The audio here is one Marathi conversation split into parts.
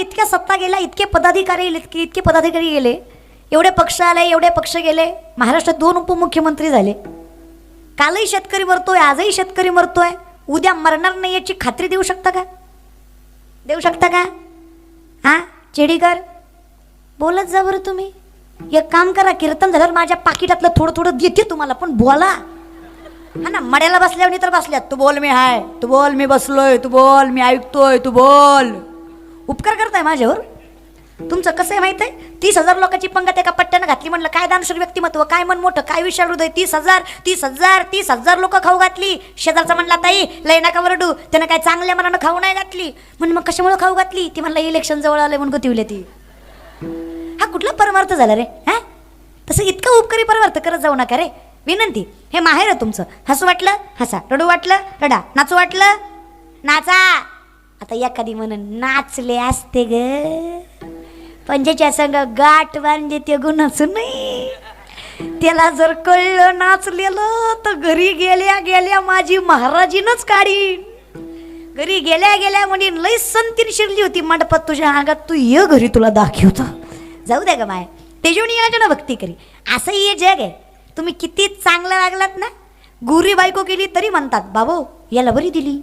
इतक्या सत्ता गेल्या इतके पदाधिकारी इतके इतके पदाधिकारी गेले एवढे पक्ष आले एवढे पक्ष गेले महाराष्ट्रात दोन उपमुख्यमंत्री झाले. कालही शेतकरी मरतोय आजही शेतकरी मरतोय. उद्या मरणार नाही याची खात्री देऊ शकता का? देऊ शकता का? हा? चेडीकर बोलत जा बरं तुम्ही. एक काम करा कीर्तन झाल्यावर माझ्या पाकिटातलं थोडं थोडं देते तुम्हाला पण बोला. हा ना मड्याला बसल्यावर तर बसल्यात. तू बोल मी हाय तू बोल मी बसलोय तू बोल मी ऐकतोय तू बोल. उपकार करताय माझ्यावर? तुमचं कसं आहे माहीत आहे? तीस हजार लोकांची पंगत एका पट्ट्यानं घातली म्हणलं काय दानशूर व्यक्तिमत्व काय मन मोठं काय विशाल हृदय? तीस हजार तीस हजार तीस हजार लोक खाऊ घातली. शेजारचा म्हणला ताई लय नका वरडू. त्यानं काय चांगल्या मनानं खाऊ नाही घातली. म्हणून मग कशामुळे खाऊ घातली? ती म्हणलं इलेक्शन जवळ आलं म्हणून गतिवले ती. हा कुठला परमार्थ झाला रे हा? तसं इतकं उपकारी परमार्थ करत जाऊ नका रे. विनंती हे माहेर आहे तुमचं. हसू वाटलं? हसा. रडू वाटलं? रडा. नाचू वाटलं? नाचा. आता एखादी म्हणून नाचले असते ग. पंजेच्या संग गाठ बांधे ते गुणच नाही त्याला जर कळलं नाचलेलं तर घरी गेल्या गेल्या माझी महाराजीनच काढीन. घरी गेल्या गेल्या म्हणजे लई संतीन शिरली होती मंडपात तुझ्या अंगात. तू ये घरी तुला दाखवतो. जाऊ द्या ग माय तेजवणी येण्याच्या भक्ती करी. असंही हे जग आहे. तुम्ही किती चांगलं लागलात ना. गुरी बायको केली तरी म्हणतात बाबो याला बरी दिली.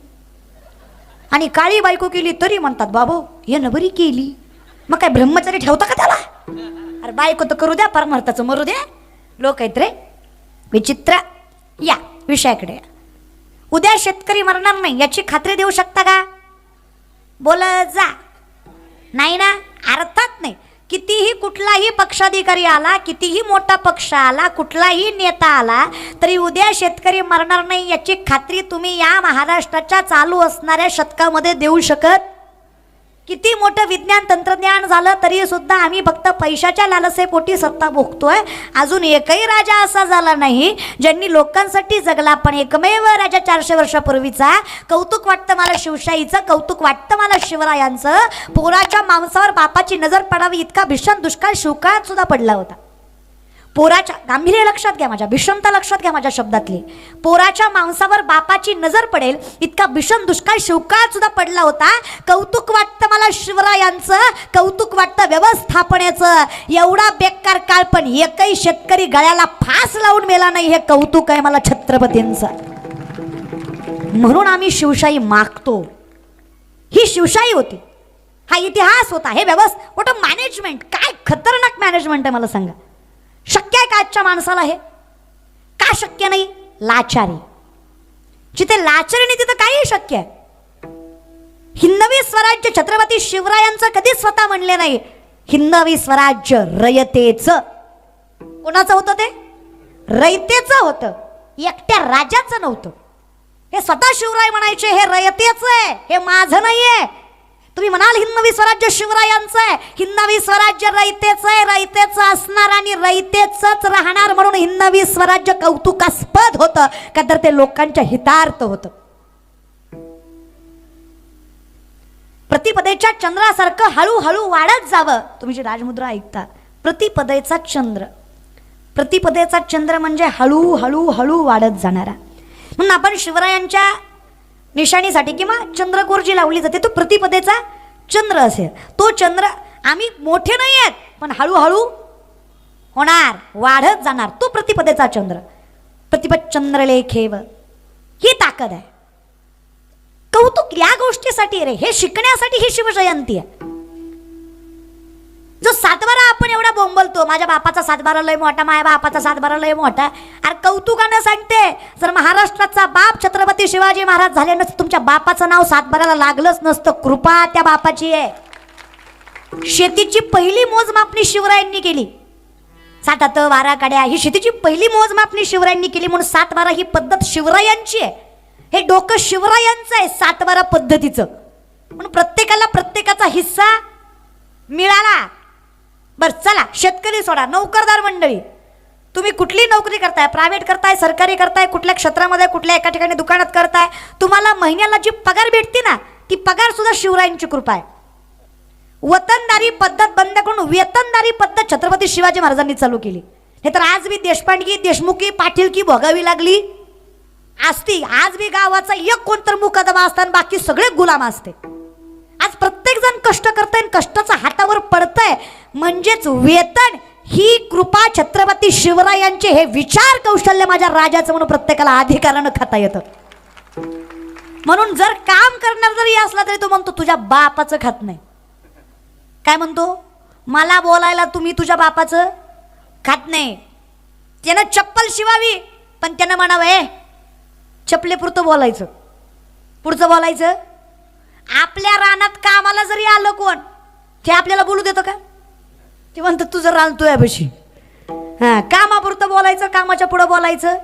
आणि काळी बायको केली तरी म्हणतात बाबो यानं बरी केली. मग काय ब्रह्मचारी ठेवता का त्याला? अरे बायको तर करू द्या परमार्थाचं मरू द्या. लोक आहेत रे विचित्र. या विषयाकडे या. उद्या शेतकरी मरणार नाही याची खात्री देऊ शकता का? बोल जा. नाही ना अर्थात नाही. कितीही कुठलाही पक्षाधिकारी आला कितीही मोठा पक्ष आला कुठलाही नेता आला तरी उद्या शेतकरी मरणार नाही याची खात्री तुम्ही या महाराष्ट्राच्या चालू असणाऱ्या शतकामध्ये देऊ शकत किती मोठं विज्ञान तंत्रज्ञान झालं तरी सुद्धा आम्ही फक्त पैशाच्या लालसेपोटी सत्ता भोगतोय. अजून एकही राजा असा झाला नाही ज्यांनी लोकांसाठी जगला पण एकमेव राजा चारशे वर्षापूर्वीचा. कौतुक वाटतं मला शिवशाहीचं कौतुक वाटतं मला शिवरायांचं. पोराच्या मांसावर बापाची नजर पडावी इतका भीषण दुष्काळ शिवकाळात सुद्धा पडला होता. पोराच्या गांभीर्य लक्षात घ्या माझ्या भीषणता लक्षात घ्या माझ्या शब्दातली. पोराच्या मांसावर बापाची नजर पडेल इतका भीषण दुष्काळ शिवकाळ सुद्धा पडला होता. कौतुक वाटतं मला शिवरायांचं कौतुक वाटतं व्यवस्थापनेचं. एवढा बेकार काळ पण एकही शेतकरी गळ्याला फास लावून मेला नाही हे कौतुक आहे मला छत्रपतींचं. म्हणून आम्ही शिवशाही मागतो. ही शिवशाही होती. हा इतिहास होता हे व्यवस्थ मोठं मॅनेजमेंट काय खतरनाक मॅनेजमेंट आहे मला सांगा. शक्य आहे का आजच्या माणसाला हे? का शक्य नाही? लाचारी. जिथे लाचारी नाही तिथं काही शक्य आहे. हिंदवी स्वराज्य छत्रपती शिवरायांचं कधीच स्वतः म्हणले नाही. हिंदवी स्वराज्य रयतेचं. कोणाचं होतं ते? रयतेचं होतं. एकट्या राजाचं नव्हतं. हे स्वतः शिवराय म्हणायचे हे रयतेचं आहे हे माझं नाहीये. तुम्ही म्हणाल हिंदवी स्वराज्य शिवरायांचं आहे. हिंदवी स्वराज्य रयतेचं आहे. रयतेच असणार आणि रयतेचंच राहणार म्हणून हिंदवी स्वराज्य कौतुकास्पद होतं का तर ते लोकांच्या हितार्थ होतं. प्रतिपदेच्या चंद्रासारखं हळूहळू वाढत जावं. तुम्ही जी राजमुद्रा ऐकता प्रतिपदेचा चंद्र. प्रतिपदेचा चंद्र म्हणजे हळूहळू हळू वाढत जाणारा. म्हणून आपण शिवरायांच्या निशाणीसाठी किंवा चंद्रकोर जी लावली जाते तो प्रतिपदेचा चंद्र असेल. तो चंद्र आम्ही मोठे नाही आहेत पण हळूहळू होणार वाढत जाणार तो प्रतिपदेचा चंद्र. प्रतिपद चंद्रलेखेव ही ताकद आहे. कौतुक या गोष्टीसाठी रे हे शिकण्यासाठी ही शिवजयंती आहे. जो सातबारा आपण एवढा बोंबलतो माझ्या बापाचा सातबारा लय मोठा माझ्या बापाचा सातबारा लय मोठा. अरे कौतुकानं सांगते जर महाराष्ट्राचा बाप छत्रपती शिवाजी महाराज झाले नसते तुमच्या बापाचं नाव सातबाराला लागलंच नसतं. कृपा त्या बापाची आहे. शेतीची पहिली मोजमापणी शिवरायांनी केली. साठात वारा काड्या ही शेतीची पहिली मोजमापणी शिवरायांनी केली म्हणून सातबारा ही पद्धत शिवरायांची आहे. हे डोकं शिवरायांचं आहे सातबारा पद्धतीचं. म्हणून प्रत्येकाला प्रत्येकाचा हिस्सा मिळाला. बरं चला शेतकरी सोडा नोकरदार मंडळी. तुम्ही कुठली नोकरी करताय? प्रायव्हेट करताय सरकारी करताय कुठल्या क्षेत्रामध्ये कुठल्या एका ठिकाणी दुकानात करताय? तुम्हाला महिन्याला जी पगार भेटते ना ती पगार सुद्धा शिवरायांची कृपा आहे. वतनदारी पद्धत बंद करून वेतनदारी पद्धत छत्रपती शिवाजी महाराजांनी चालू केली. हे तर आज मी देशपांडगी देशमुखी पाटीलकी भोगावी लागली. असती आज बी गावाचा एक कोणतर मुकदमा असताना बाकी सगळे गुलाम असते. आज प्रत्येक जण कष्ट करतंय आणि कष्टाचं हातावर पडतंय. म्हणजेच वेतन ही कृपा छत्रपती शिवरायांचे हे विचार कौशल्य माझ्या राजाचं म्हणून प्रत्येकाला अधिकारानं खाता येतं. म्हणून जर काम करणार जरी असला तरी तो म्हणतो तुझ्या बापाचं खात नाही. काय म्हणतो? मला बोलायला तुम्ही तुझ्या बापाचं खात नाही. त्यानं चप्पल शिवावी पण त्यानं म्हणावं ए चपलेपुरतं बोलायचं. पुढचं बोलायचं आपल्या रानात कामाला जरी आलं कोण ते आपल्याला बोलू देतं का? ते तू तुझं रान तुझ्या बशी हां कामापुरतं बोलायचं कामाच्या पुढं बोलायचं.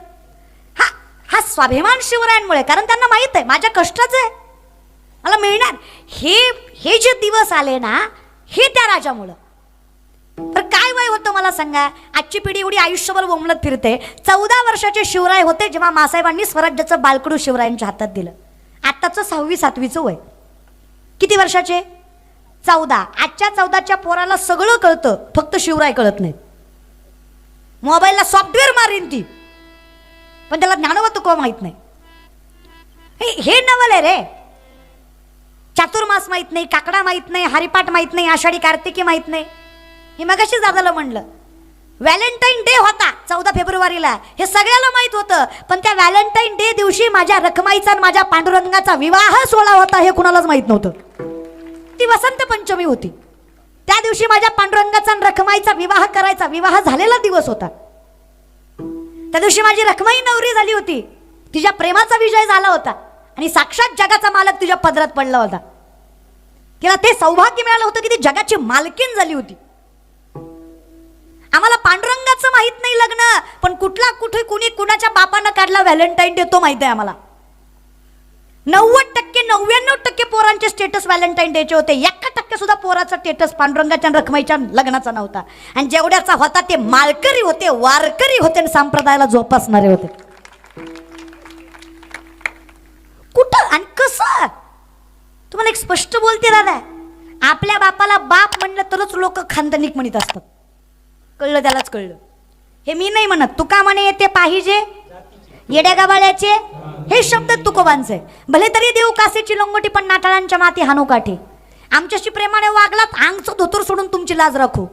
हा हा स्वाभिमान शिवरायांमुळे कारण त्यांना माहीत आहे माझ्या कष्टाचं आहे. मला मिळणार. हे हे जे दिवस आले ना हे त्या राजामुळं. तर काय वय होतं मला सांगा? आजची पिढी एवढी आयुष्यभर बोंबलत फिरते. चौदा वर्षाचे शिवराय होते जेव्हा मासाहेबांनी स्वराज्याचं बालकडू शिवरायांच्या हातात दिलं. आत्ताचं सहावी सातवीचं वय. किती वर्षाचे? चौदा. आजच्या चौदाच्या पोराला सगळं कळतं. फक्त शिवराय कळत नाही मोबाईलला सॉफ्टवेअर मारीन ती. पण त्याला ज्ञानवत को माहीत नाही? हे- हे नवल आहे रे. चातुर्मास माहीत नाही काकडा माहीत नाही हरिपाठ माहीत नाही आषाढी कार्तिकी माहीत नाही. हे मगाशी दादाला म्हणलं. व्हॅलेंटाईन डे होता चौदा फेब्रुवारीला. हे सगळ्याला माहीत होतं पण त्या व्हॅलेंटाईन डे दिवशी माझ्या रखमाईचा आणि माझ्या पांडुरंगाचा विवाह सोहळा होता हे कुणालाच माहीत नव्हतं. ती वसंत पंचमी होती. त्या दिवशी माझ्या पांडुरंगाचा आणि रखमाईचा विवाह करायचा विवाह झालेला दिवस होता. त्या दिवशी माझी रखमाई नवरी झाली होती. तिच्या प्रेमाचा विजय झाला होता आणि साक्षात जगाचा मालक तुझ्या पदरात पडला होता. तिला ते सौभाग्य मिळालं होतं की ती जगाची मालकीन झाली होती. आम्हाला पांडुरंगाचं माहीत नाही लग्न पण कुठला कुठे कुणी कुणाच्या बापानं काढला व्हॅलेंटाईन डे तो माहीत आहे आम्हाला. नव्वद टक्के नव्याण्णव टक्के पोरांचे स्टेटस व्हॅलेंटाईन डेचे होते. एका टक्के सुद्धा पोराचा स्टेटस पांडुरंगाच्या रखमाईच्या लग्नाचा नव्हता. आणि जेवढ्याचा होता ते मालकरी होते वारकरी होते आणि संप्रदायाला जोपासणारे होते. कुठं आणि कसं? तुम्हाला एक स्पष्ट बोलते दादा. आपल्या बापाला बाप म्हणलं तरच लोक खानदानिक म्हणत असतात. कळलं त्यालाच कळलं. हे मी नाही म्हणत. तुका म्हणे येते पाहिजे? येड्या गाबाळ्याचे हे शब्द तुकोबांचे. भले तरी देऊ कासेची लंगोटी पण नाटाळांच्या माती हानू काठी. आमच्याशी प्रेमाने वागलात आमचं धोतर सोडून तुमची लाज राखू.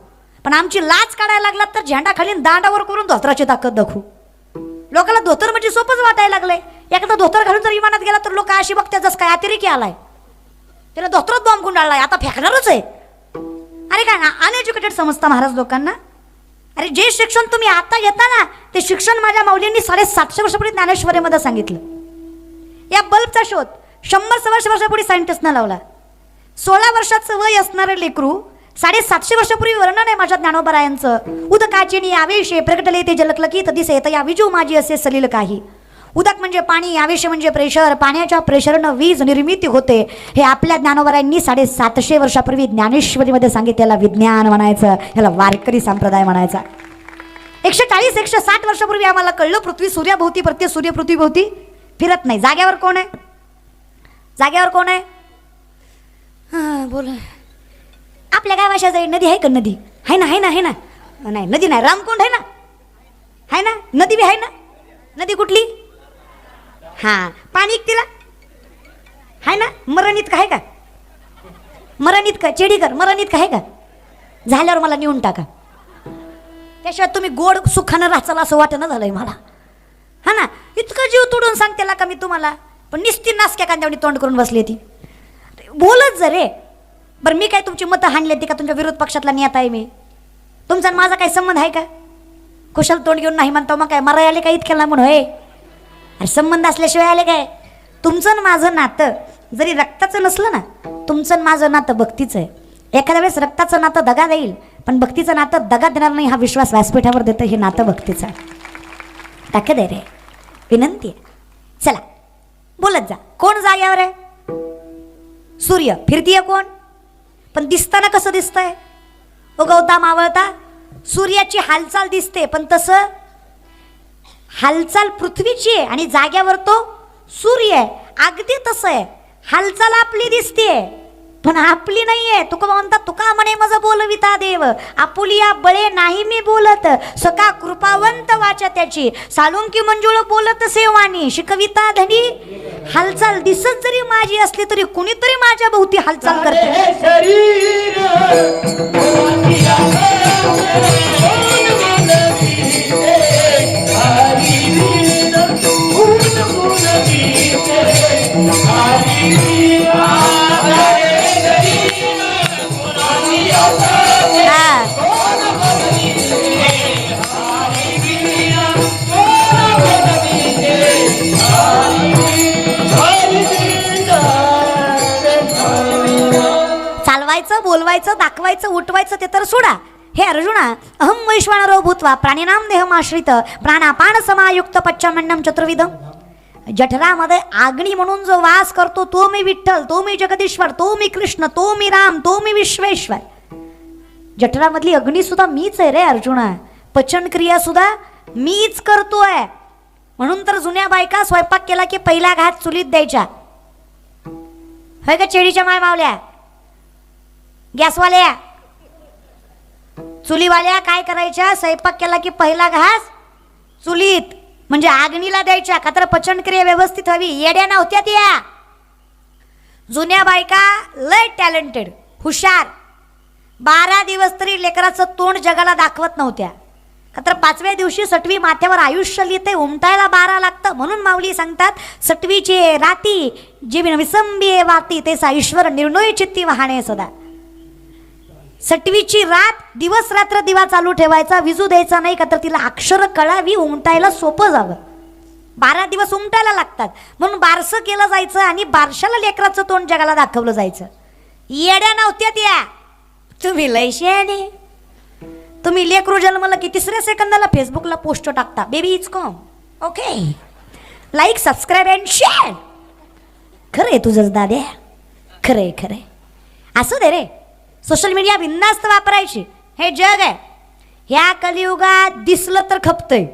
पण आमची लाज काढायला लागलात तर झेंडा खाली दांडावर करून धोतराची ताकद दाखवू. लोकांना धोतर म्हणजे सोपंच वाटायला लागलंय एखादा धोतर घालून जर विमानात गेला तर लोक अशी बघतात जसं काय अतिरेकी आलाय. त्याला धोतरच बॉम्ब गुंडाळलाय आता फेकणारच आहे. अरे काय ना अनएज्युकेटेड समजता महाराज लोकांना? अरे जे शिक्षण तुम्ही आता घेता ना ते शिक्षण माझ्या माऊलींनी साडेसातशे वर्षापूर्वी ज्ञानेश्वरीमध्ये सांगितलं. या बल्बचा शोध शंभर सव्वाशे वर्षापूर्वी सायंटिस्टनं लावला. सोळा वर्षाचं वय असणारं लेकरू साडेसातशे वर्षापूर्वी वर्णन आहे माझ्या ज्ञानोबरायांचं. उदकाची आवेशे प्रगटले ते जलकलं की दिसे या विजू माझी असे सलील काही. उदक म्हणजे पाणी आवेश म्हणजे प्रेशर. पाण्याच्या प्रेशरनं वीज निर्मिती होते. हे आपल्या ज्ञानोबरायांनी साडेसातशे वर्षापूर्वी ज्ञानेश्वरीमध्ये सांगितलेला विज्ञान म्हणायचं. ह्याला वारकरी संप्रदाय म्हणायचा. एकशे चाळीस एकशे साठ वर्षापूर्वी आम्हाला कळलं पृथ्वी सूर्याभोवती प्रत्येक सूर्य पृथ्वीभोवती फिरत नाही. जाग्यावर कोण आहे? जाग्यावर कोण आहे? हां बोल. आपल्या गावाशा जाईल नदी आहे का? नदी. आहे ना आहे ना आहे ना. नाही नदी नाही. रामकुंड आहे ना. आहे ना? नदी बी आहे ना? नदी कुठली? हां. पाणी तिला. आहे ना? मरणीत का आहे का? मरणीत का? चेडीकर मरणीत का आहे का? झाल्यावर मला नेऊन टाका. त्याशिवाय तुम्ही गोड सुखानं राचाल असं वाटणं झालंय मला. हा ना? इतकं जीव तोडून सांगते का मी तुम्हाला? पण निस्ती नासक्या कांद्यावणी तोंड करून बसली ती बोलत जरे बरं मी काय तुमची मतं हाणली ती का तुमच्या विरोध पक्षातला नेता आहे मी? तुमचा माझा काही संबंध आहे का? कुशल तोंड घेऊन नाही म्हणतो मग काय? मराय आले का इतक्याला म्हणून होय? अरे संबंध असल्याशिवाय आले काय? तुमचं आणि माझं नातं जरी रक्ताचं नसलं ना तुमचं आणि माझं नातं भक्तीचं आहे. एखाद्या वेळेस रक्ताचं नातं दगा देईल पण भक्तीचं नातं दगा देणार नाही हा विश्वास व्यासपीठावर देतं हे नातं भक्तीचं आहे. ताकद आहे रे. विनंती आहे. चला बोलत जा. कोण जाग्यावर आहे सूर्य. फिरतीय कोण? पण दिसताना कसं दिसतंय? उगवता मावळता? सूर्याची हालचाल दिसते पण तसं हालचाल पृथ्वीची आहे आणि जाग्यावर तो सूर्य आहे. अगदी तसं आहे. हालचाल आपली दिसते पण आपली नाहीये. तुका म्हणतात तुका म्हणे मज बोलविता देव. आपुलिया बळे नाही मी बोलत. सका कृपावंत वाचा त्याची. सालुंकी मंजुळ बोलत सेवानी. शिकविता धनी. हालचाल दिसत जरी माझी असली तरी कुणीतरी माझ्या भोवती हालचाल करते. चालवायचं बोलवायचं दाखवायचं उठवायचं ते तर सोडा. हे अर्जुना अहम वैश्वानरो भूत्वा प्राणीनाम देहमाश्रित प्राणापान समायुक्त पच्चामंडम चतुर्विधम. जठरामध्ये आग्नी म्हणून जो वास करतो तो मी विठ्ठल तो मी जगदीश्वर तो मी कृष्ण तो मी राम तो मी विश्वेश्वर. जठरामधली अग्नी सुद्धा मीच आहे रे अर्जुना. पचन क्रिया सुद्धा मीच करतोय. म्हणून तर जुन्या बायका स्वयंपाक केला की पहिला घात चुलीत द्यायच्या. होय का चेडीच्या माय मावल्या? गॅसवाल्या? चुलीवाल्या काय करायच्या? स्वयंपाक केला की पहिला घास चुलीत. म्हणजे आग्नीला द्यायच्या का? तर पचनक्रिया व्यवस्थित हवी. येड्या नव्हत्या त्या. जुन्या बायका लय टॅलेंटेड हुशार. बारा दिवस तरी लेकराचं तोंड जगाला दाखवत नव्हत्या. का तर पाचव्या दिवशी सटवी माथ्यावर आयुष्य लिहिते उमटायला बारा लागतं. म्हणून माऊली सांगतात सटवीचे राती जीवन विसंबी वाती तेसा ईश्वर निर्णय चित्ती वाहणे सदा. सटवीची रात दिवस रात्र दिवा चालू ठेवायचा विजू द्यायचा नाही का तर तिला अक्षर कळावी उमटायला सोपं जावं. बारा दिवस उमटायला लागतात. म्हणून बारसं केलं जायचं आणि बारशाला लेकराचं तोंड जगाला दाखवलं जायचं. येड्या नव्हत्या त्या. तुम्ही लय आणि तुम्ही लेकरू जन्मलं की तिसऱ्या सेकंदाला फेसबुकला पोस्ट टाकता. Baby is calm okay like subscribe and share खरं आहे तुझंच दाद्या. खरं आहे खरं आहे असू दे रे. सोशल मीडिया बिंदास्त वापरायची. हे जग आहे. ह्या कलियुगात दिसलं तर खपतंय.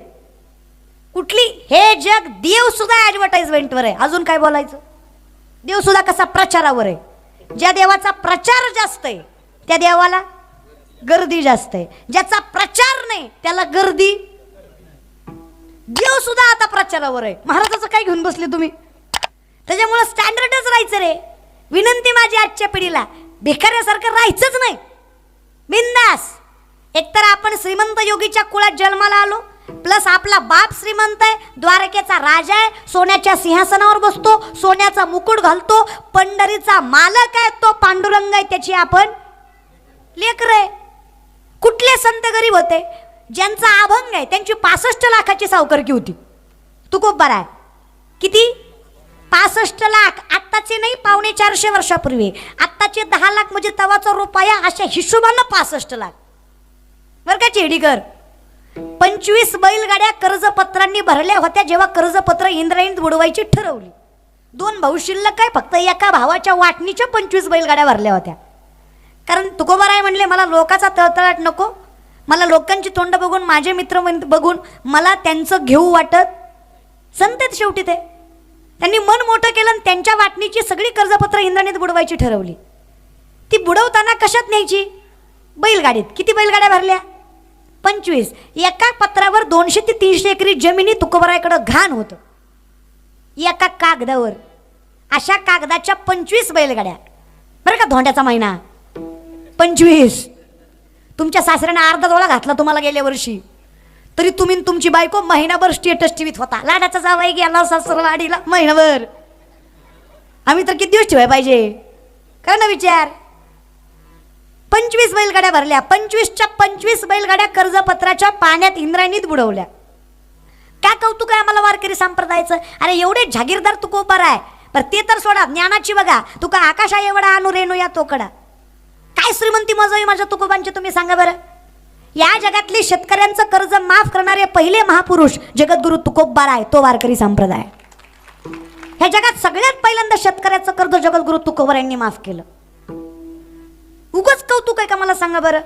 कुठली? हे जग देव सुद्धा ॲडव्हर्टाइजमेंटवर आहे. अजून काय बोलायचं? देव सुद्धा कसा प्रचारावर आहे. ज्या देवाचा प्रचार जास्त आहे त्या देवाला गर्दी जास्त आहे. ज्याचा प्रचार नाही त्याला गर्दी. देव सुद्धा आता प्रचारावर आहे. महाराजाचं काय घेऊन बसले तुम्ही? त्याच्यामुळं स्टँडर्डच राहायचं रे. विनंती माझी आजच्या पिढीला. भिकाऱ्यासारखं राहायचंच नाही. बिंदास. एकतर आपण श्रीमंत योगीच्या कुळात जन्माला आलो प्लस आपला बाप श्रीमंत आहे द्वारकेचा राजा आहे सोन्याच्या सिंहासनावर बसतो सोन्याचा मुकुट घालतो पंढरीचा मालक आहे तो पांडुरंग आहे त्याची आपण लेकर आहे. कुठले संत गरीब होते? ज्यांचा अभंग आहे त्यांची पासष्ट लाखाची सावकारकी होती. तू खूप बरा आहे. किती? पासष्ट लाख. आत्ताचे नाही पावणे चारशे वर्षापूर्वी. आत्ताचे दहा लाख म्हणजे तवाचा रुपया अशा हिशोबानं पासष्ट लाख. बरं का चेडीकर पंचवीस बैलगाड्या कर्जपत्रांनी भरल्या होत्या जेव्हा कर्जपत्र इंद्रायणीत बुडवायची ठरवली. दोन भाऊ शिल्लक काय फक्त एका भावाच्या वाटणीच्या पंचवीस बैलगाड्या भरल्या होत्या. कारण तुकोबाराय म्हणले मला लोकाचा तळतळाट नको. मला लोकांची तोंड बघून माझे मित्र बघून मला त्यांचं घेऊ वाटत. संत शेवटी ते त्यांनी मन मोठं केलं आणि त्यांच्या वाटणीची सगळी कर्जपत्र इंद्रणीत बुडवायची ठरवली. ती बुडवताना कशात न्यायची? बैलगाडीत. किती बैलगाड्या भरल्या? पंचवीस. एका पत्रावर दोनशे ते तीनशे एकरी जमिनी तुकोबरायकडं घाण होतं. एका कागदावर. अशा कागदाच्या पंचवीस बैलगाड्या. बरं का धोंड्याचा महिना पंचवीस. तुमच्या सासऱ्याने अर्धा डोळा घातला तुम्हाला गेल्या वर्षी. तरी तुम्ही तुमची बायको महिनाभर स्टेटस टीव्हीत होता. लाडाचा जावाई गेला सासरवाडीला महिनाभर. आम्ही तर किती दिवस ठेवाय पाहिजे? कर ना विचार. पंचवीस बैलगाड्या भरल्या. पंचवीसच्या पंचवीस बैलगाड्या कर्जपत्राच्या पाण्यात इंद्रायणीत बुडवल्या. काय कौतुक आहे आम्हाला वारकरी संप्रदायाचं? अरे एवढे जागीरदार तू कोपर आहे. बरं ते तर सोडा ज्ञानाची बघा. तुका आकाशा एवढा अनु रेणू या तोकडा. काय श्रीमंती मजावी माझ्या तुकोबांची तुम्ही सांगा बरं. या जगातले शेतकऱ्यांचं कर्ज माफ करणारे पहिले महापुरुष जगद्गुरु तुकोबार आहे तो वारकरी संप्रदाय. ह्या जगात सगळ्यात पहिल्यांदा शेतकऱ्याचं कर्ज जगद्गुरु तुकोबर यांनी माफ केलं. उगच कौतुक आहे का मला सांगा बरं?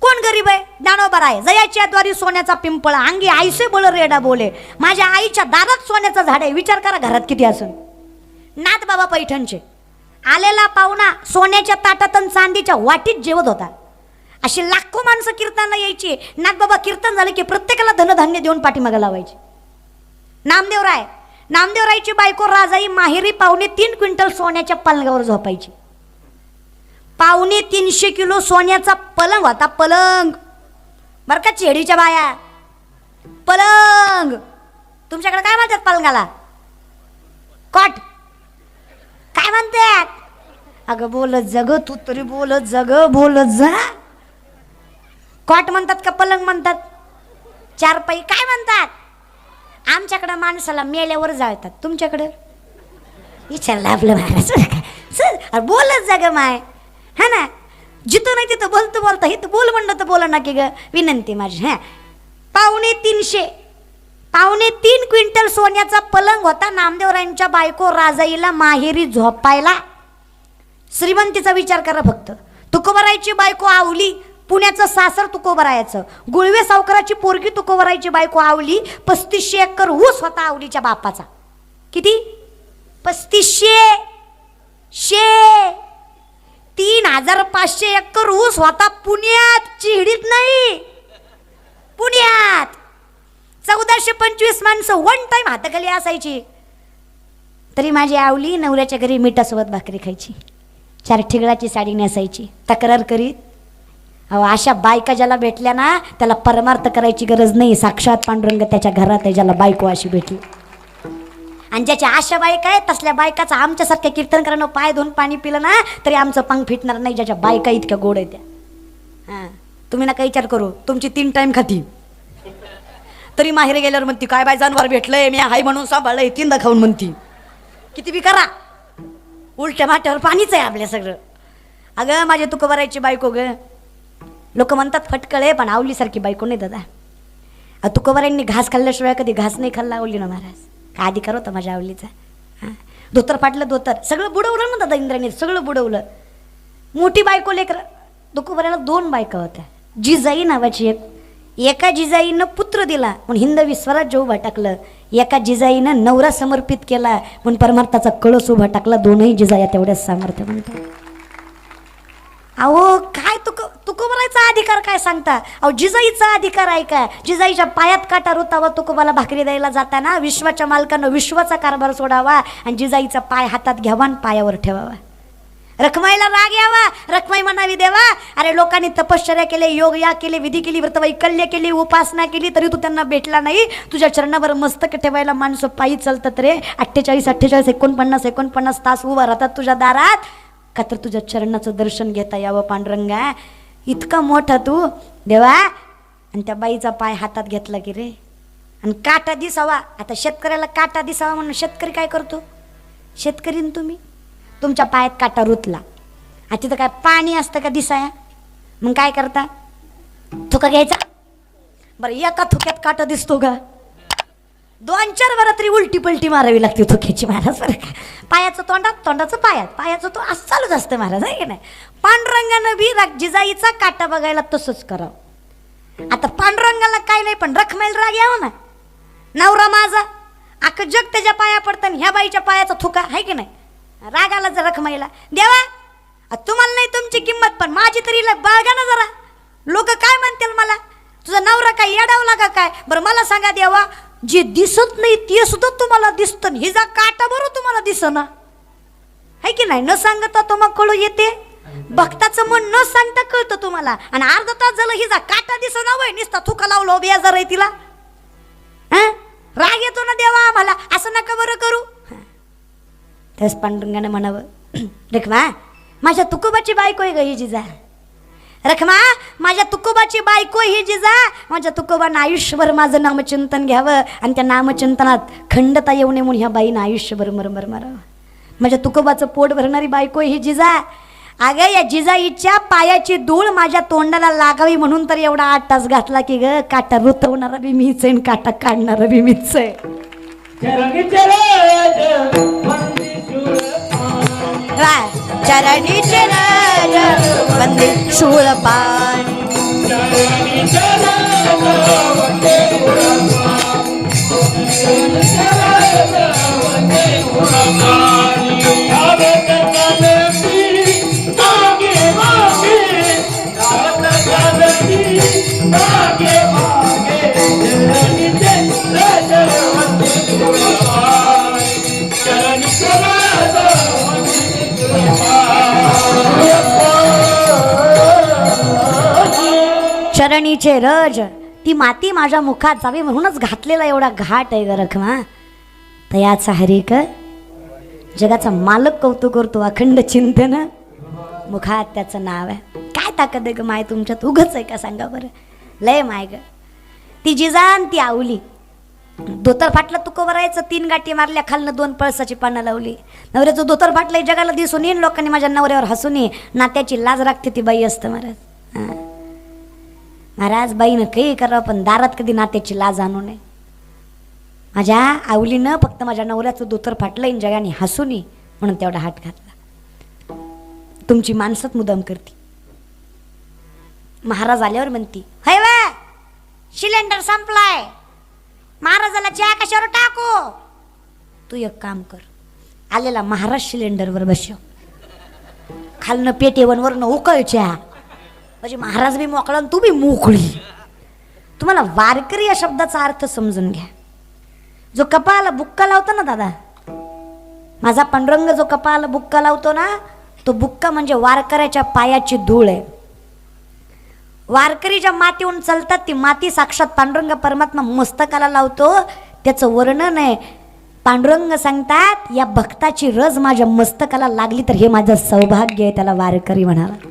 कोण गरीब आहे? ज्ञानोबर आहे. जयाच्या द्वारी सोन्याचा पिंपळ अंगी आईसे बोल रेडा बोले. माझ्या आईच्या दारात सोन्याचं झाड आहे. विचार करा घरात किती असून. नाथ बाबा पैठणचे. आलेला पाहुणा सोन्याच्या ताटातन चांदीच्या वाटीत जेवत होता. अशी लाखो माणसं कीर्तनाला यायची. नाथ बाबा कीर्तन झालं की प्रत्येकाला धनधान्य देऊन पाठीमागं लावायचे. नामदेव राय. नामदेवरायची बायको राजाई माहेरी पावणे तीन क्विंटल सोन्याच्या पलंगावर झोपायची. पावणे तीनशे किलो सोन्याचा पलंग होता पलंग. बरं का चेडीच्या बाया? पलंग. तुमच्याकडे काय म्हणतात पलंगाला? कॉट. काय म्हणतात? अगं बोलत जग तू तरी बोलत जग बोलत जा. कॉट म्हणतात का पलंग म्हणतात? चारपाई काय म्हणतात? आमच्याकडं माणसाला मेल्यावर जाळतात. तुमच्याकडं? विचारलं आपलं महाराज. सर बोलत जा ग माय. हा ना? जिथं नाही तिथं बोलतं बोलता इथं बोल म्हणलं तर बोला ना की ग. विनंती माझी हा. पावणे तीनशे. पावणे तीन क्विंटल सोन्याचा पलंग होता नामदेवरायांच्या बायको राजाईला माहेरी झोपायला. श्रीमंतीचा विचार करा फक्त. तुकोबरायची बायको आवली पुण्याचं सासर तुकोबरायाचं. गुळवे सावकाराची पोरगी तुकोबरायची बायको आवली पस्तीसशे एकर ऊस होता आवलीच्या बापाचा. किती? पस्तीसशे शे. तीन हजार पाचशे एकर ऊस होता पुण्यात. चिहडीत नाही. पुण्यात. चौदाशे पंचवीस माणसं वन टाइम हाताखाली असायची. तरी माझी आवली नवऱ्याच्या घरी मिठासोबत भाकरी खायची. चार ठिगळाची साडी नेसायची. तक्रार करीत अहो अशा बायका ज्याला भेटल्या ना त्याला परमार्थ करायची गरज नाही. साक्षात पांडुरंग त्याच्या घरात आहे ज्याला बायको अशी भेटली. आणि ज्याच्या आशा बायका आहे तसल्या बायकाचा आमच्यासारख्या कीर्तनकरांना पाय धुवून पाणी पिलं ना तरी आमचं पंग फिटणार नाही ज्याच्या बायका इतक्या गोड आहेत त्या. हां. तुम्ही ना काही विचार करू तुमची तीन टाईम खाती. तरी माहेर गेल्यावर म्हणती काय बाय जानवर भेटलंय मी हाय म्हणून सांभाळलंय तीनदा खाऊन म्हणती. किती बी करा. उलट्या माट्यावर पाणीच आहे आपल्या सगळं. अगं माझ्या तुकोबरायची बायको गं. लोक म्हणतात फटकळे पण आवलीसारखी बायको नाही दादा. अ, घास खाल्ल्याशिवाय कधी घास नाही खाल्ला आवली ना महाराज. काय अधिकार होता माझ्या आवलीचा? हां? धोतर फाटलं धोतर. सगळं बुडवलं ना दादा इंद्राने सगळं बुडवलं. मोठी बायको लेकर. तुकोबऱ्याला दोन बायका होत्या. जिजाई नावाची एक. एका जिजाईनं पुत्र दिला म्हणून हिंदवी स्वराज्य उभा टाकलं. एका जिजाईनं नवरा समर्पित केला म्हणून परमार्थाचा कळस उभा टाकला. दोनही जिजाया तेवढ्याच सामर्थ्य म्हणतात. अहो काय तुक तुकोबरायचा अधिकार काय सांगता? अहो जिजाईचा अधिकार आहे काय? जिजाईच्या पायात काटा रुतावा तुकोबाला भाकरी द्यायला जाताना विश्वाच्या मालकानं विश्वाचा कारभार सोडावा आणि जिजाईचा पाय हातात घ्यावा आणि पायावर ठेवावा. रखमाईला राग यावा रखमाई म्हणावी देवा अरे लोकांनी तपश्चर्या केले योग या केले विधी केली व्रतवैकल्य केली उपासना केली तरी तू त्यांना भेटला नाही. तुझ्या चरणावर मस्तक ठेवायला माणसं पायी चालतात रे. अठ्ठेचाळीस अठ्ठेचाळीस एकोणपन्नास एकोणपन्नास तास उभा राहतात तुझ्या दारात. का तर तुझ्या चरणाचं दर्शन घेता यावं पांडुरंगा. इतका मोठा तू. देवा आणि त्या बाईचा पाय हातात घेतला की रे. आणि काटा दिसावा. आता शेतकऱ्याला काटा दिसावा म्हणून शेतकरी काय करतो? शेतकरी तुम्ही? तुमच्या पायात काटा रुतला. आणि तिथं काय पाणी असतं का दिसाया? मग काय करता? थुका घ्यायचा? बरं एका थुक्यात काटा दिसतो का? दोन चार वेळा तरी उलटी पलटी मारावी लागते थुक्याची महाराज बरं का पायाचं तोंडात तोंडाचं पायात. पायाचं तो असं चालूच असतं महाराज आहे की नाही? पांडुरंगानं बी राग जिजाईचा काटा बघायला तसंच करावं. आता पांडुरंगाला काय नाही पण रखमेल राग यावं ना. नवरा माझा अख्खं जग त्याच्या पाया पडतं आणि ह्या बाईच्या पायाचा थुका आहे की नाही? रागाला जर रखमाईला. देवा तुम्हाला नाही तुमची किंमत पण माझी तरी ल- ना जरा. लोक काय म्हणतील मला? तुझा नवरा काय येडावला का काय? बरं मला सांगा देवा जे दिसत नाही ते सुद्धा तुम्हाला दिसतं हिजा काटा बरं तुम्हाला दिसना. है की नाही? न सांगता तुम्हाला कळू येते? भक्ताचं मन न सांगता कळतं तुम्हाला. आणि अर्धा तास झालं हिजा काटा दिसना वय निसता थुका लावलो बेजार आहे तिला. राग येतो ना देवा आम्हाला. असं नका बरं करू. हं. पांडुरंगाने म्हणावं रखमा माझ्या तुकोबाची बायको आहे ग ही जिजा. रखमा माझ्या तुकोबाची बायको ही जिजा. माझ्या तुकोबानं आयुष्यभर माझं नामचिंतन घ्यावं आणि त्या नामचिंतनात खंडता येऊ नये म्हणून ह्या बाईनं आयुष्यभर मरमर मारावं माझ्या तुकोबाचं पोट भरणारी बायको ही जिजा. अगं या जिजाईच्या पायाची धूळ माझ्या तोंडाला लागावी म्हणून तर एवढा आठ तास घातला की ग. काटा रुतवणारा बी मीच आहे आणि काटा काढणारा बी मीच आहे. चरण चरण वंदे चरणीचे रज ती माती माझ्या मुखात जावी म्हणूनच घातलेला एवढा घाट आहे ग रखमा. तयाचा हरिक जगाचा मालक कौतुक करतो अखंड चिंतन. मुखात त्याचं नाव आहे. काय ताकद आहे ग माय तुमच्यात? उगच आहे का सांगा बरं? लय माय ग. ती जिजान ती आवली. धोतर फाटलं तू कवरायचं तीन गाठी मारल्या खालनं दोन पळसाची पानं लावली. नवऱ्याचं धोतर फाटलं जगाला दिसून येईन लोकांनी माझ्या नवऱ्यावर हसून ये. नात्याची लाज राखते ती बाई असतं महाराज. हां. महाराज बाईनं काही करावं पण दारात कधी नात्याची लाज आणू नये. माझ्या आवलीनं फक्त माझ्या नवऱ्याचं दोतर फाटलंय जगाने हसून ये म्हणून तेवढा हात घातला. तुमची माणसंच मुदाम करते. महाराज आल्यावर म्हणती हाय वा सिलेंडर संपलाय. महाराजाला चहा कशावर टाकू? तू एक काम कर आलेला महाराज सिलेंडरवर बसव. खालनं पेटेवन वरनं उकळ चहा. म्हणजे महाराज बी मोकळा आणि तू बी मोकळी. तुम्हाला वारकरी या शब्दाचा अर्थ समजून घ्या. जो कपाळाला बुक्का लावतो ना दादा माझा पांडुरंग जो कपाळाला बुक्का लावतो ना तो बुक्का म्हणजे वारकऱ्याच्या पायाची धूळ आहे. वारकरी ज्या मातीहून चालतात ती माती साक्षात पांडुरंग परमात्मा मस्तकाला लावतो त्याचं वर्णन आहे. पांडुरंग सांगतात या भक्ताची रज माझ्या मस्तकाला लागली तर हे माझं सौभाग्य आहे त्याला वारकरी म्हणाला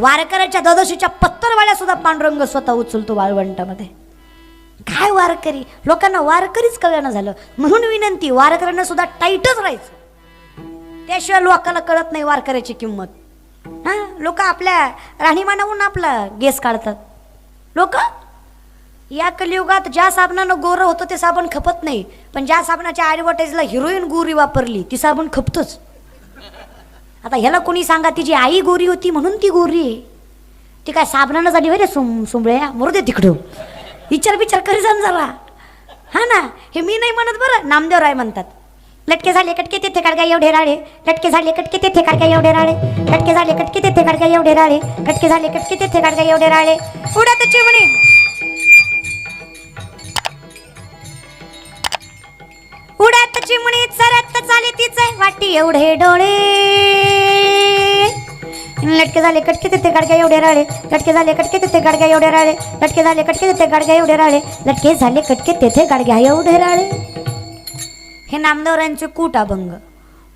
वारकऱ्याच्या ददशीच्या पत्तरवाड्या सुद्धा पांडुरंग स्वतः उचलतो वाळवंटामध्ये काय वारकरी? लोकांना वारकरीच कळणं झालं. म्हणून विनंती वारकऱ्यांना सुद्धा टाईटच राहायचं. त्याशिवाय लोकांना कळत नाही वारकऱ्याची किंमत. हा? लोक आपल्या राहणीमानावरून आपला गेस काढतात. लोक? या कलियुगात ज्या साबणानं गोरं होतं ते साबण खपत नाही. पण ज्या साबणाच्या ॲडव्हर्टाईजला हिरोईन गोरी वापरली ती साबण खपतोच. आता ह्याला कोणी सांगा तिची आई गोरी होती म्हणून ती गोरी आहे. ती काय साबणानं झाली होय रे सुम सुंबळ्या? मरू दे तिकडं. विचार विचार करी जाण जरा. हा ना? हे मी नाही म्हणत बरं नामदेव राय म्हणतात. लटके झाले कटके तेथे काढगा एवढे राळे. लटके झाले कटके तेथे काढगा एवढे राळे. लटके झाले कटके तेथे काढगा एवढे राळे. कटके झाले कटके तेथे काढगा एवढे राळे. उडा त्याची म्हणे उडत चिमणी चरत चाले तिचे वाटी एवढे डोळे. लटके झाले कटके तिथे गाडग्या एवढे राळे. लटके झाले कटके तिथे गाडग्या एवढे राळे. लटके झाले कटके तिथे गाडग्या एवढे राळे. लटके झाले कटके तेथे गाडग्या एवढे राळे. हे नामदेवरांचे कूट अभंग.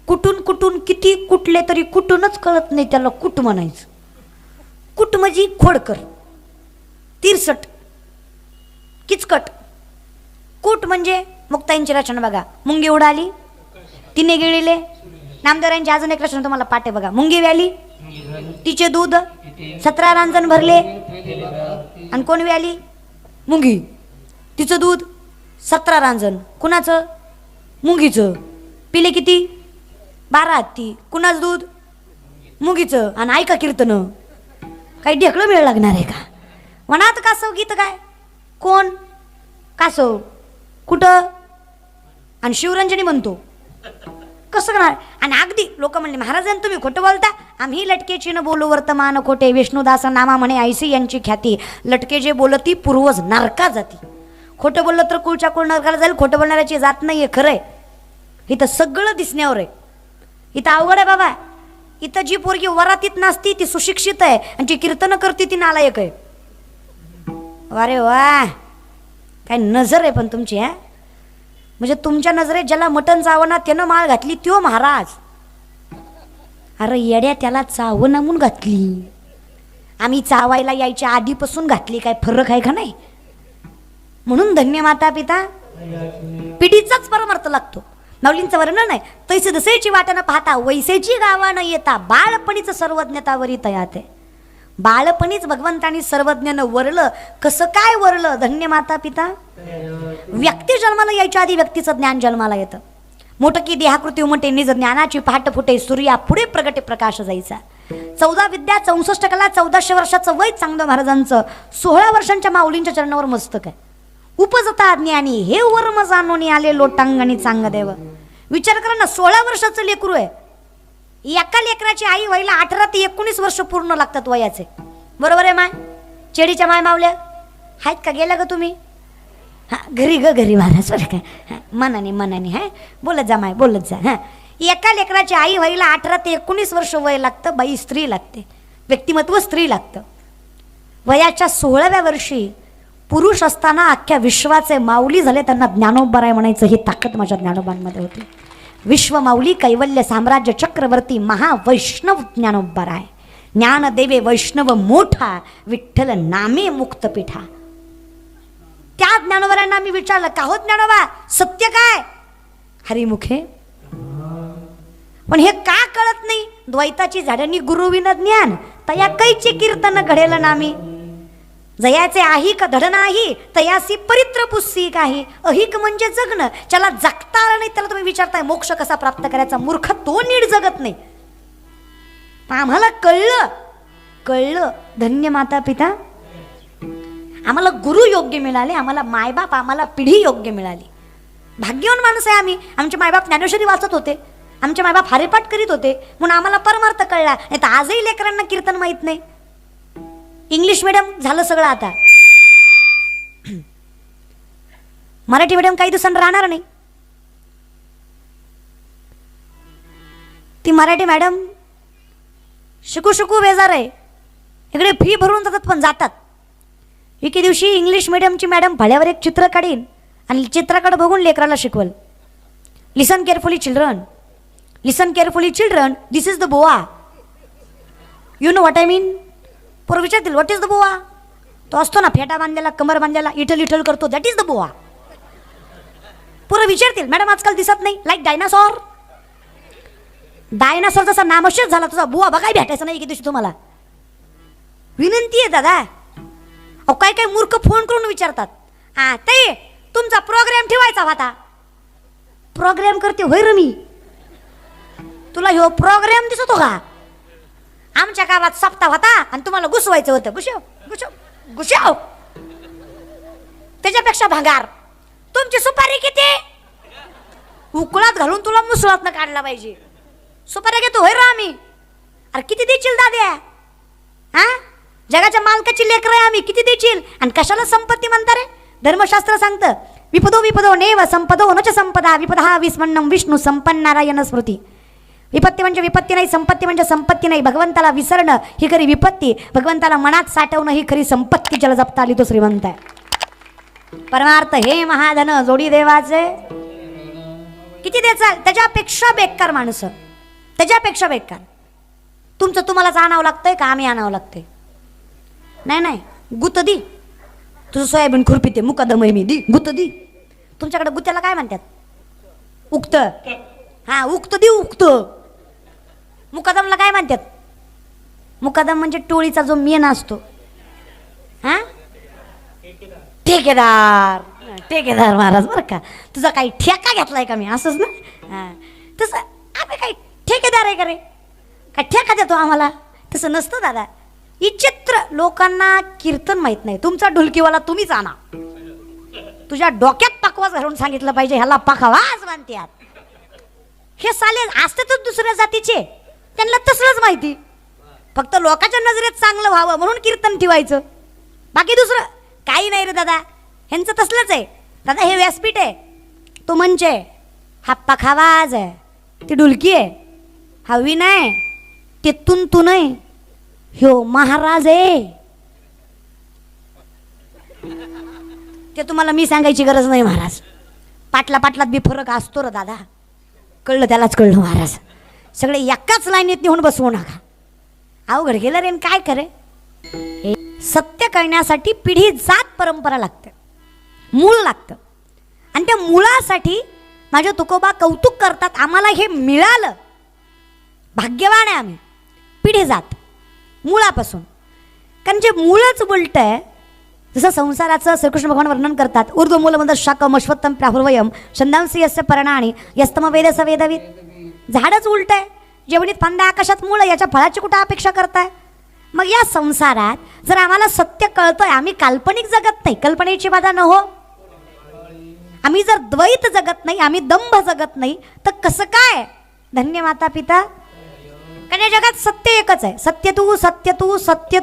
कुठून कुठून किती कुठले तरी कुठूनच कळत नाही त्याला कुट म्हणायचं. कुट म्हणजे खोडकर तिरसट किचकट. कूट म्हणजे मुक्ताईंची रचना बघा. मुंगी उडाली तिने गिळले. नामदेवरांची अजून एक रचना तुम्हाला पाटे बघा. मुंगी व्याली तिचे दूध सतरा रांजण भरले. आणि कोण व्याली? मुंगी. तिचं दूध सतरा रांजण. कुणाचं? मुंगीचं. पिले किती? बारा. हत्ती कुणाचं दूध? मुंगीचं. आणि ऐका कीर्तन. काही ढेकळं वेळ लागणार आहे का? मनात कासव गीत काय? कोण? कासव. कुठं? आणि शिवरंजनी म्हणतो कसं करणार? आणि अगदी लोक म्हणले महाराजांनी तुम्ही खोटं बोलता? आम्ही लटकेची न बोलू वर्तमान खोटे विष्णुदास नामा म्हणे आयसी यांची ख्याती. लटके जे बोलती पूर्वज नरका जाती. खोटं बोललं तर कुळच्या कुळ नरकाला जाईल खोटं बोलणाऱ्याची जात नाही आहे खरं आहे इथं सगळं दिसण्यावर आहे. इथं अवघड आहे बाबा. इथं जी पोरगी वरातीत नसती ती सुशिक्षित आहे. आणि जी कीर्तनं करते ती नालायक आहे. अरे वा! काय नजर आहे पण तुमची हा? म्हणजे तुमच्या नजरेत ज्याला मटण चावना त्यानं माळ घातली त्यो महाराज. अरे येड्या त्याला चाव नमून घातली. आम्ही चावायला यायच्या आधीपासून घातली काय फरक आहे का नाही? म्हणून धन्य माता पिता पिढीचाच परमार्थ लागतो. नवलींचं वर्णन नाही तैसे दसेची वाटणं पाहता वैसेची गावानं येता बाळपणीचं सर्वज्ञतावरी तयात आहे. बाळपणीच भगवंतानी सर्वज्ञानं वरलं. कसं काय वरलं? धन्य माता पिता व्यक्ती जन्माला यायच्या आधी व्यक्तीचं ज्ञान जन्माला येतं. मोठं की देहाकृती उमटे निज ज्ञानाची पहाट फुटे सूर्या पुढे प्रगटे प्रकाश जायचा. चौदा विद्या चौसष्ट कला चौदाशे वर्षाचं वय चांगलं महाराजांचं सोळा वर्षांच्या माऊलींच्या चरणावर मस्तक आहे. उपजता ज्ञानी हे वर्म जाणून आले लोटांगणी चांग देव विचार करा ना सोळा वर्षाचं लेकरू आहे. एका लेकराची आई व्हायला अठरा ते एकोणीस वर्ष पूर्ण लागतात वयाचे. बरोबर आहे माय? चेडीच्या माय मावल्या? आहेत का? गेल्या का तुम्ही? हां घरी ग घरी महाराज सॉरी काय. हां मनाने मनाने हां. बोलत जा माय बोलत जा हां. एका लेकराची आई व्हायला अठरा ते एकोणीस वर्ष वय लागतं बाई स्त्री लागते. व्यक्तिमत्व स्त्री लागतं. वयाच्या सोळाव्या वर्षी पुरुष असताना अख्ख्या विश्वाचे माऊली झाले त्यांना ज्ञानोबराय म्हणायचं ही ताकद माझ्या ज्ञानोबांमध्ये होती. विश्वमाऊली कैवल्य साम्राज्य चक्रवर्ती महावैष्णव ज्ञानोबराय ज्ञानदेवे वैष्णव मोठा विठ्ठल नामे मुक्तपीठा त्या ज्ञानोबरांना मी विचारलं का हो ज्ञानोबा सत्य काय हरिमुखे पण हे का कळत नाही द्वैताची झाडांनी गुरुविन ज्ञान तया कैचे कीर्तन घडेल नामी जयाचे आहिक धड नाही तयासी परित्र पुस्सी काही अहिक म्हणजे जगणं. ज्याला जगता आलं नाही त्याला तुम्ही विचारताय मोक्ष कसा प्राप्त करायचा? मूर्ख तो नीट जगत नाही. आम्हाला कळलं कळलं धन्य माता पिता आम्हाला गुरु योग्य मिळाले आम्हाला मायबाप आम्हाला पिढी योग्य मिळाली. भाग्यवान माणसं आहे आम्ही. आमचे मायबाप ज्ञानेश्वरी वाचत होते. आमचे मायबाप हरिपाठ करीत होते. म्हणून आम्हाला परमार्थ कळला. नाही तर आजही लेकरांना कीर्तन माहीत नाही. इंग्लिश मिडियम झालं सगळं आता. मराठी मिडियम काही दिवसांनी राहणार नाही. ती मराठी मॅडम शिकू शिकू बेजार आहे. इकडे फी भरून जातात पण जातात. एके दिवशी इंग्लिश मिडियमची मॅडम भाड्यावर एक चित्र काढीन आणि चित्राकडे बघून लेकराला शिकवल. Listen carefully children listen carefully children this is the boa you know what I mean पोरं विचारतील व्हॉट इज द बुवा तो असतो ना फेटा बांधलेला कमर बांधलेला इटल इटल करतो. दॅट इज द बुवा पोरं विचारतील मॅडम आजकाल दिसत नाही. लाईक डायनासॉर डायनासॉर जसा नामशेष झाला तुझा बुवा बघाय भेटायचा नाही एक दिवशी तुम्हाला. विनंती आहे दादा. अहो काय काय मूर्ख फोन करून विचारतात. हा ते तुमचा प्रोग्राम ठेवायचा होता. प्रोग्राम करते होय र मी. तुला ह्यो प्रोग्राम दिसतो का? आमच्या गावात सप्ताह होता आणि तुम्हाला घुसवायचं होतं. घुसव घुसव घुसव. त्याच्यापेक्षा भंगार. तुमची सुपारी किती? उकळात घालून तुला मुसळात काढला पाहिजे. सुपाऱ्या घेतो होय रा आम्ही. अरे किती देशील दाद्या हा? जगाच्या मालकाची लेकर आहे आम्ही किती देशील? आणि कशाला संपत्ती म्हणता रे? धर्मशास्त्र सांगतं विपदो विपदो नेव संपदो नच संपदा विपदा विस्मन्नम विष्णू संपन्न नारायण स्मृती. विपत्ती म्हणजे विपत्ती नाही संपत्ती म्हणजे संपत्ती नाही. भगवंताला विसरणं ही खरी विपत्ती. भगवंताला मनात साठवणं ही खरी संपत्ती ज्याला जपता आली तो श्रीमंत आहे. परमार्थ हे महाधन जोडी देवाचे. किती द्यायचा त्याच्यापेक्षा बेकार माणसं. त्याच्यापेक्षा बेकार. तुमचं तुम्हालाच आणावं लागतंय का आम्ही आणावं लागतंय? नाही नाही. गुत दी. तुझं सोयाबीन खुरपी ते मुकादम आहे मी. दी गुत दी. तुमच्याकडे गुत्याला काय म्हणतात? उक्त. हा उक्त दी उक्त. मुकादमला काय म्हणतात? मुकादम म्हणजे टोळीचा जो मेन असतो. हा? ठेकेदार. ठेकेदार महाराज बरं का? तुझा काही ठेका घेतलाय का मी? असंच ना? तसं आम्ही काही ठेकेदार आहे का रे? काय ठेका देतो आम्हाला? तसं नसतं दादा. विचित्र लोकांना कीर्तन माहीत नाही. तुमचा ढुलकीवाला तुम्हीच आणा तुझ्या डोक्यात पाकवास घालून सांगितलं पाहिजे ह्याला पाखावाच मानते हे साले असतातच दुसऱ्या जातीचे. त्यांना तसलंच माहिती. फक्त लोकांच्या नजरेत चांगलं व्हावं म्हणून कीर्तन ठेवायचं. बाकी दुसरं काही नाही रे दादा. ह्यांचं तसलंच आहे. दादा हे व्यासपीठ आहे. तो मंच आहे. हा पखावाज आहे. ती ढुलकी आहे. हा विन आहे. ते तुन तू नाही ह्यो महाराज आहे. ते तुम्हाला मी सांगायची गरज नाही महाराज. पाटला पाटलात बी फरक असतो र दादा. कळलं त्यालाच कळलं महाराज. सगळे एकाच लाईनीत नेऊन बसवू नका. अवघड गेलं रेन काय करे हे सत्य करण्यासाठी पिढी जात परंपरा लागते. मूळ लागतं. आणि त्या मुळासाठी माझ्या तुकोबा कौतुक करतात. आम्हाला हे मिळालं. भाग्यवान आहे आम्ही. पिढी जात. मुळापासून. कारण जे मूळच उलट आहे जसं संसाराचं श्रीकृष्ण भगवान वर्णन करतात ऊर्ध्व मूलमंद शाकम अश्वत्थम प्राहुर्वयम छंदांसी यस्य आणि यस्तम वेदस वेदवीत. झाडच उलट आहे जेवणीत फांद्या आकाशात मूळ याच्या फळाची कुठं अपेक्षा करताय? मग या संसारात जर आम्हाला सत्य कळतंय आम्ही काल्पनिक जगत नाही कल्पनेची बाधा न हो. आम्ही जर द्वैत जगत नाही आम्ही दंभ जगत नाही तर कसं काय? धन्य माता पिता. कारण या जगात सत्य एकच आहे. सत्य तू सत्य तू सत्य